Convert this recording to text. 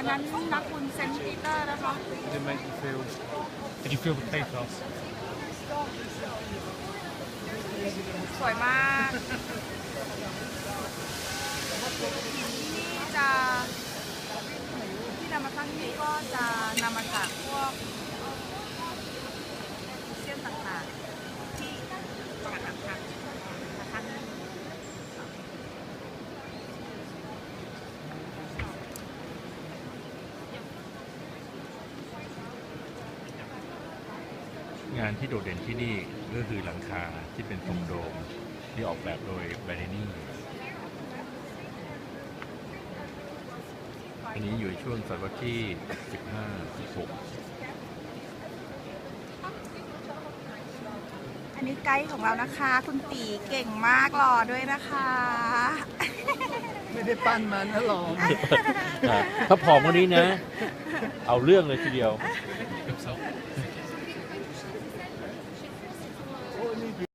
อันนั้นนักบุญเซนต์ปีเตอร์นะคะ Did it make you feel? Did you feel the pathos? สวยมากที่นี่จะที่นำมาตั้งที่นี่ก็จะนำมาจากพวกเซียนต่างๆ ที่จังหวัดต่างๆนะคะ งานที่โดดเด่นที่นี่ก็คือหลังคาที่เป็นทรงโดมที่ออกแบบโดยแบรนี่อันนี้อยู่ในช่วงศตวรรษที่ 15 16 อันนี้ไกด์ของเรานะคะ คุณตีเก่งมากรอด้วยนะคะ ไม่ได้ปั้นมันนะหรอกถ้าผอมกว่านี้นะ เอาเรื่องเลยทีเดียวเ